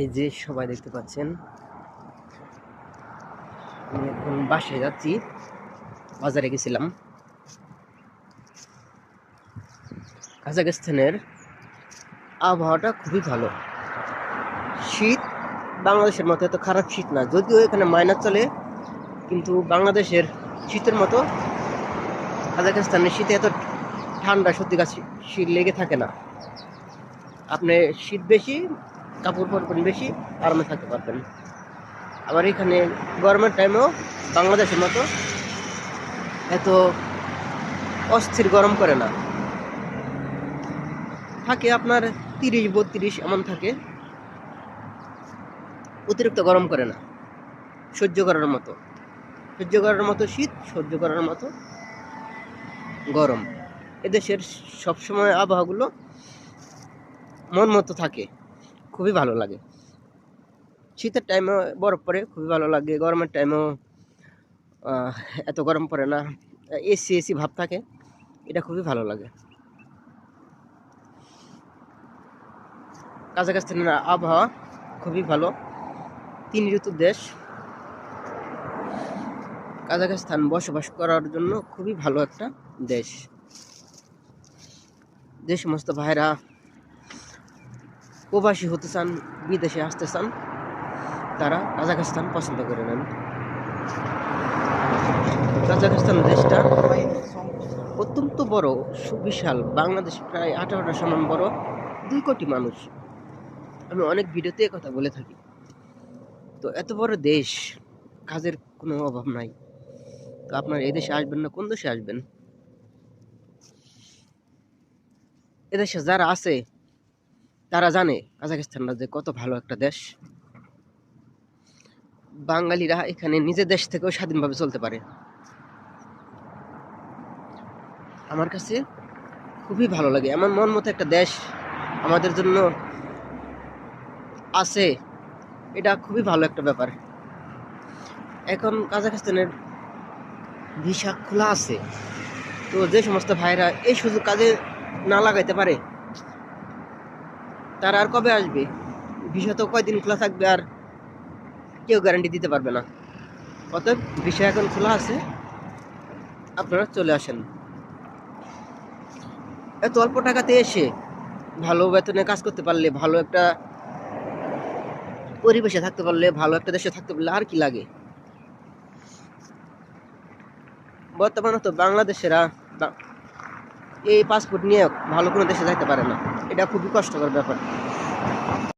এই যে সবাই দেখতে পাচ্ছেন, আমি এখন বাসায় যাচ্ছি, বাজারে গেছিলাম। কাজাকিস্তানের আবহাওয়াটা খুবই ভালো। শীত বাংলাদেশের মতো এত খারাপ শীত না, যদিও এখানে মাইনাস চলে, কিন্তু বাংলাদেশের শীতের মতো কাজাকিস্তানের শীতে এত ঠান্ডা, সত্যি শীত লেগে থাকে না। আপনি শীত বেশি কাপড় পরবেন বেশি আরামে থাকতে পারবেন। আবার এখানে গরমের টাইমেও বাংলাদেশের মতো এত অস্থির গরম করে না। থাকে আপনার তিরিশ, বত্রিশ এমন থাকে। অতিরিক্ত গরম করে না। সহ্য করার মতো। সহ্য করার মতো শীত, সহ্য করার মতো গরম। এদেশের সবসময় আবহাওয়াগুলো মন মতো থাকে। খুবই ভালো লাগে। শীতের টাইমেও বরফ পড়ে খুবই ভালো লাগে, গরমের টাইমেও এত গরম পড়ে না এসি এসি ভাব থাকে, এটা খুবই ভালো লাগে। কাজাকাস্তানের আবহাওয়া খুবই ভালো, তিন ঋতুর দেশ। কাজাকস্তান বসবাস করার জন্য খুবই ভালো একটা দেশ। যে সমস্ত ভাইরা প্রবাসী হতে চান, বিদেশে আসতে চান, তারা কাজাকস্তান পছন্দ করে নেন। কাজাকস্তান দেশটা অত্যন্ত বড়, সুবিশাল। বাংলাদেশ প্রায় আঠারোটা সমান বড় দুই কোটি মানুষ। আমি অনেক ভিডিওতে কথা বলে থাকি। তো এত বড় দেশ, কাজের কোনো অভাব নাই। তো আপনার এই দেশে আসবেন না, কোন দেশে আসবেন? এদেশে যারা আছে তারা জানে কাজাকিস্তানটা যে কত ভালো একটা দেশ। বাঙালিরা এখানে নিজের দেশ থেকেও স্বাধীনভাবে চলতে পারে। আমার কাছে খুবই ভালো লাগে। এমন মন মতো একটা দেশ আমাদের জন্য আছে। এটা খুবই ভালো একটা ব্যাপার। এখন কাজাকিস্তানের ভিসা খোলা আছে। তো যে সমস্ত ভাইরা এই সুযোগ কাজে না লাগাইতে পারে তারা আর কবে আসবে? ভিসা তো কয়দিন খোলা থাকবে আর কেউ গ্যারান্টি দিতে পারবে না। অতএব ভিসা এখন খোলা আছে, আপনারা চলে আসেন। এত অল্প টাকাতে এসে ভালো বেতনে কাজ করতে পারলে, ভালো একটা পরিবেশে থাকতে পারলে, ভালো একটা দেশে থাকতে পারলে আর কি লাগে? বর্তমানে তো বাংলাদেশেরা এই পাসপোর্ট নিয়ে ভালো কোনো দেশে যাইতে পারে না। এটা খুবই কষ্টকর ব্যাপার।